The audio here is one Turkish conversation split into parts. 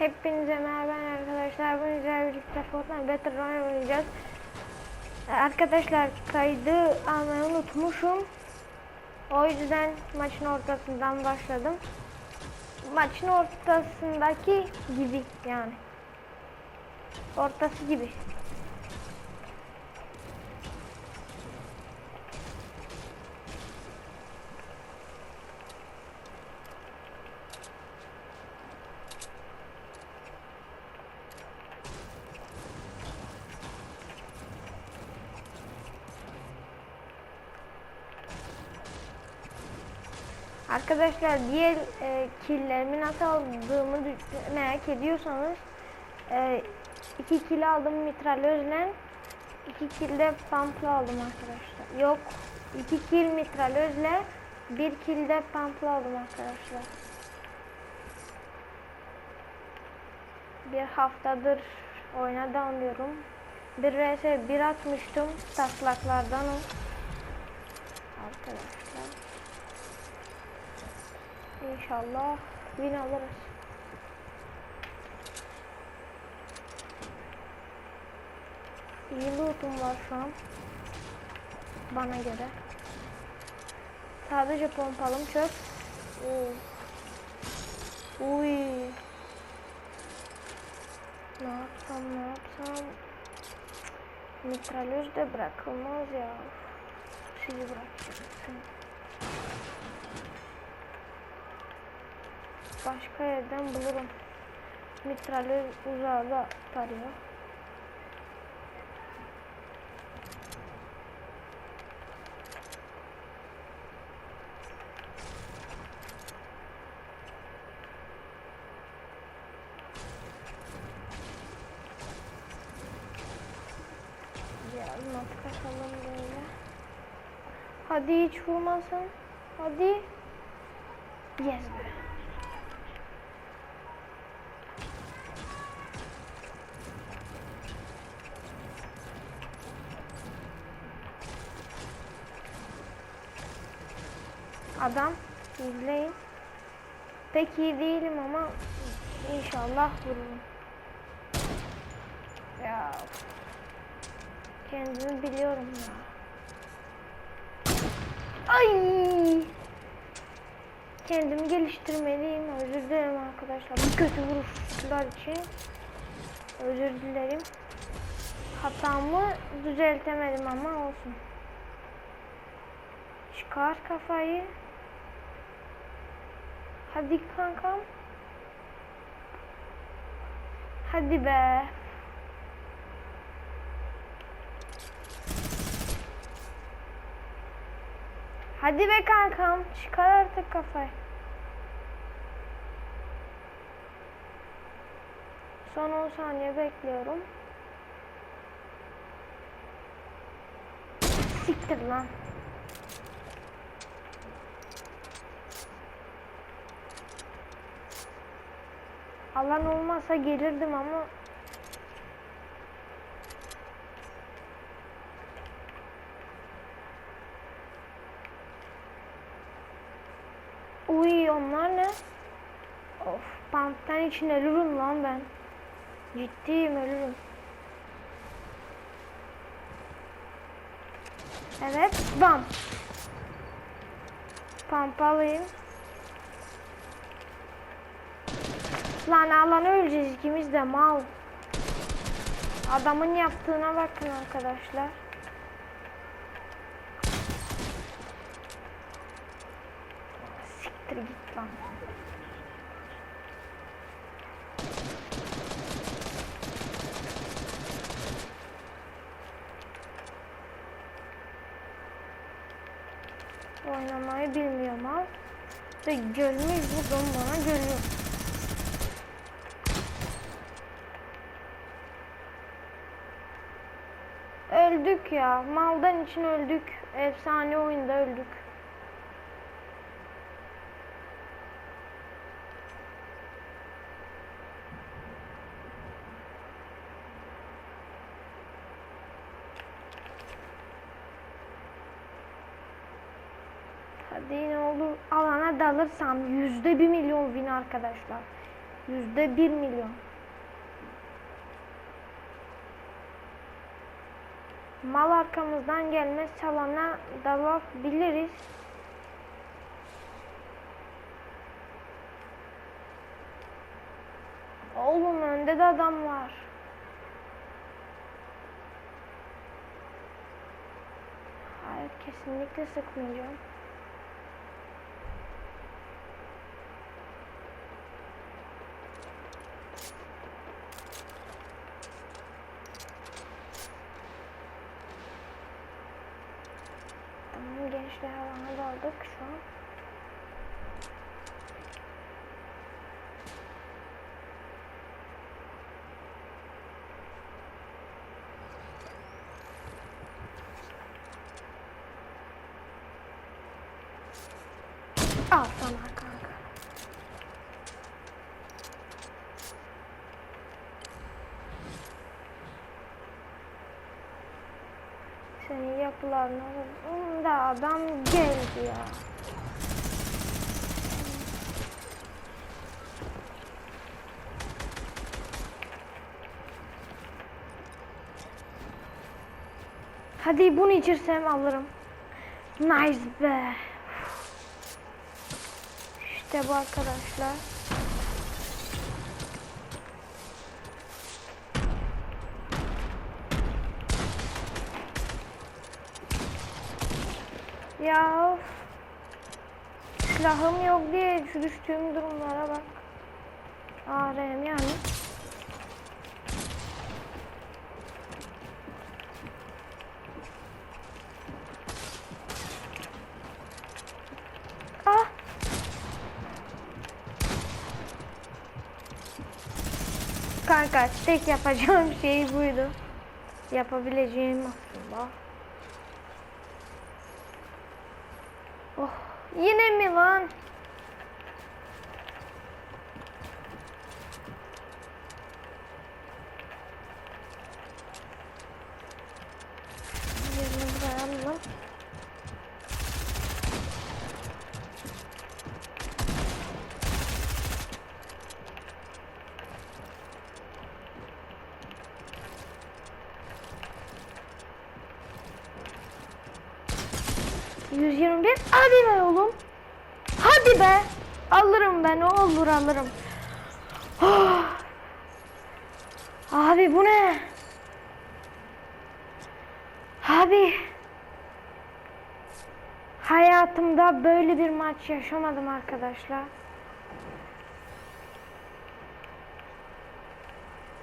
Hepinize merhaba arkadaşlar. Bugün sizlerle birlikte Fortnite Battle Royale oynayacağız. Arkadaşlar kaydı almayı unutmuşum. O yüzden maçın ortasından başladım. Maçın ortasındaki gibi yani. Ortası gibi. Arkadaşlar diğer e, killerimi nasıl aldığımı merak ediyorsanız e, iki kill aldım mitralözle iki kill de pampla aldım arkadaşlar. Yok iki kill mitralözle bir kill de pampla aldım arkadaşlar. Bir haftadır oyuna downluyorum. Bir vs bir atmıştım taslaklardan o. Arkadaşlar. İnşallah win alırız. İyi lootum var şu an. Bana göre. Sadece pompalım çöp. Oo. Uy. Ne yapsam ne yapsam. Mitralöz de bırakılmaz ya. Sizi bırakacaksın. Başka yerden bulurum. Mitralöz uzağa tarıyor. Biraz matka kalalım böyle. Hadi hiç vurmasın. Hadi. Yes be. Adam izleyin. Pek iyi değilim ama inşallah vururum. Ya kendimi biliyorum ya. Ay! Kendimi geliştirmeliyim. Özür dilerim arkadaşlar. Bu kötü vuruşlar için. Özür dilerim. Hatamı düzeltemedim ama olsun. Çıkar kafayı. Hadi kankam. Hadi be. Hadi be kankam. Çıkar artık kafayı. Son 10 saniye bekliyorum. Siktir lan. Alan olmasa gelirdim ama Uy onlar ne? Of pump'tan için ölürüm lan ben. Ciddiyim ölürüm. Evet bam. Pump alayım. Lan alan öleceğiz ikimiz de mal. Adamın yaptığına bakın arkadaşlar. Siktir git lan. Oynamayı bilmiyorum ha. Ve görmüş buradan bana görüyor. Ya. Maldan için öldük. Efsane oyunda öldük. Hadi ne olur alana dalırsam yüzde bir milyon win arkadaşlar. Yüzde bir milyon. Mal arkamızdan gelmez çalana dalabiliriz. Oğlum önde de adam var. Hayır kesinlikle sıkmayacağım. Tamam gençler alana daldık şu an. Al sana kanka. Senin yapılarına vurdum da adam geldi ya. Hadi bunu içirsem alırım. Nice be. İşte bu arkadaşlar. Ya of. Silahım yok diye şu düştüğüm durumlara bak. ARM yani. Kanka tek yapacağım şey buydu. Yapabileceğim aslında. Oh, yine mi lan? Yanımda yandım. 121. Hadi be oğlum. Hadi be. Alırım ben. O olur alırım. Oh. Abi bu ne? Abi. Hayatımda böyle bir maç yaşamadım arkadaşlar.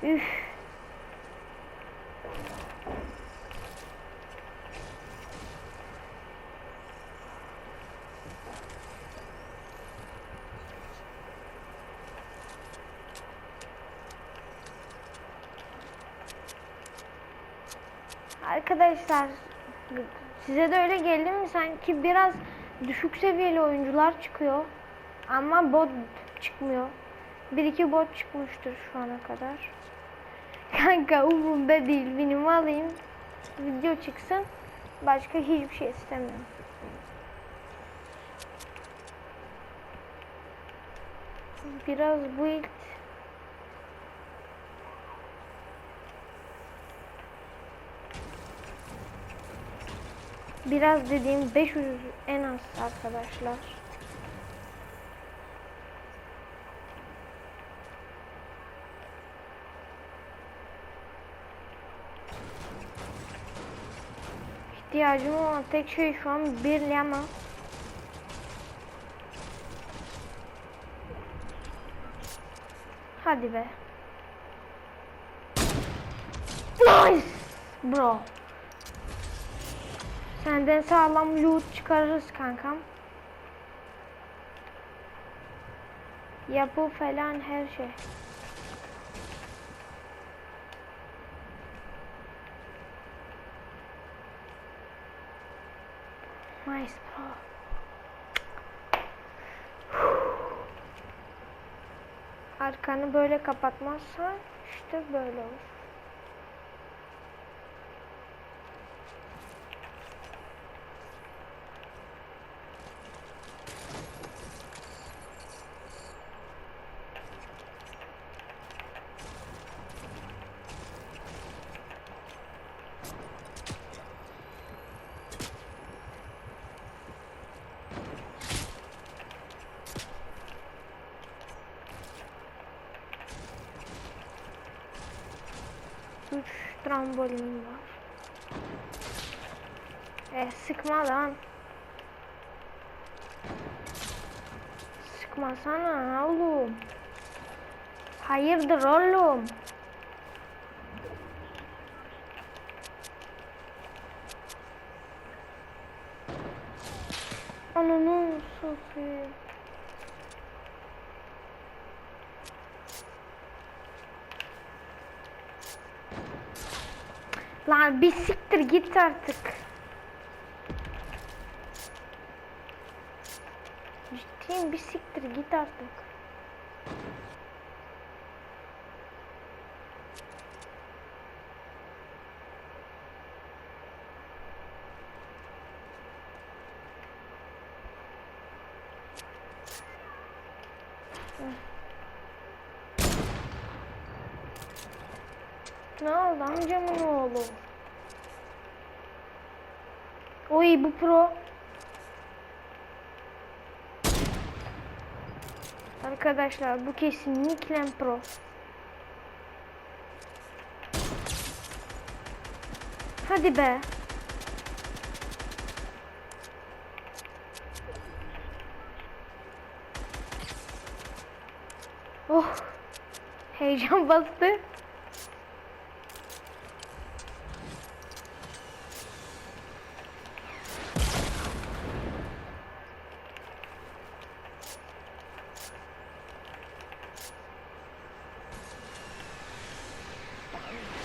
Üf. Arkadaşlar size de öyle geldi mi sanki biraz düşük seviyeli oyuncular çıkıyor ama bot çıkmıyor. Bir iki bot çıkmıştır şu ana kadar. Kanka umurumda değil benim alayım video çıksın başka hiçbir şey istemiyorum. Biraz build Biraz dediğim 500 en az arkadaşlar. İhtiyacım olan tek şey şu an bir lama. Hadi be. Nice bro. Senden sağlam loot çıkarırız kankam. Yapı falan her şey. Nice bro. Arkanı böyle kapatmazsan işte böyle olur. 3 trambolin var. E sıkma lan. Sıkmasana oğlum. Hayırdır oğlum? Ananı satayım. Lan bir siktir git artık. Ciddiyim bir siktir git artık. Ne oldu amcamın oğlu? Oy bu pro. Arkadaşlar bu kesinlikle pro. Hadi be. Oh. Heyecan bastı.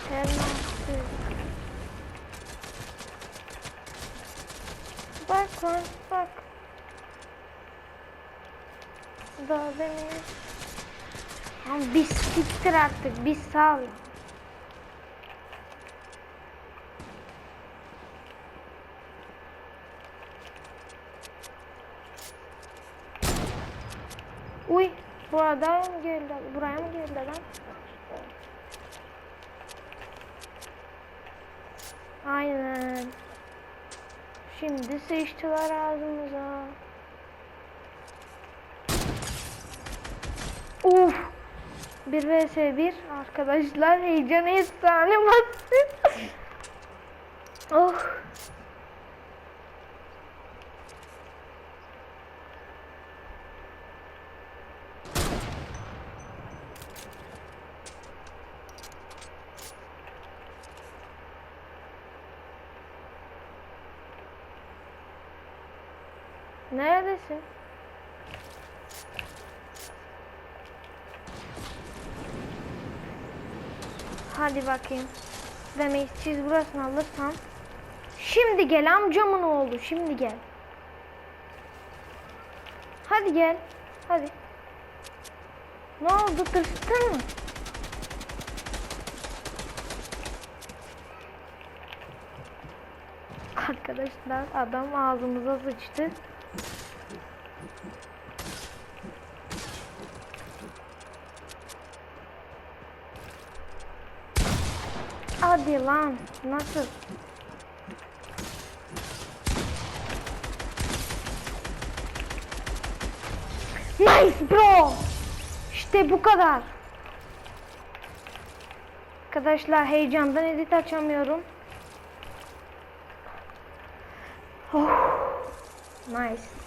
Sen nasıl? Bak bak. Daha beni. Lan bir siktir artık bir sal. Uy buradan mı geldi? Buraya mı geldi lan? Aynen. Şimdi sıçtılar ağzımıza. Uf. 1 vs 1 arkadaşlar heyecan efsane bastı. oh. Neredesin? Hadi bakayım. Demeyiz siz burasını alırsam. Şimdi gel amcamın oğlu şimdi gel. Hadi gel. Hadi. Ne oldu tırstın mı? Arkadaşlar adam ağzımıza sıçtı. Hadi lan. Nasıl? Nice bro. İşte bu kadar. Arkadaşlar heyecandan edit açamıyorum. Oh. Nice.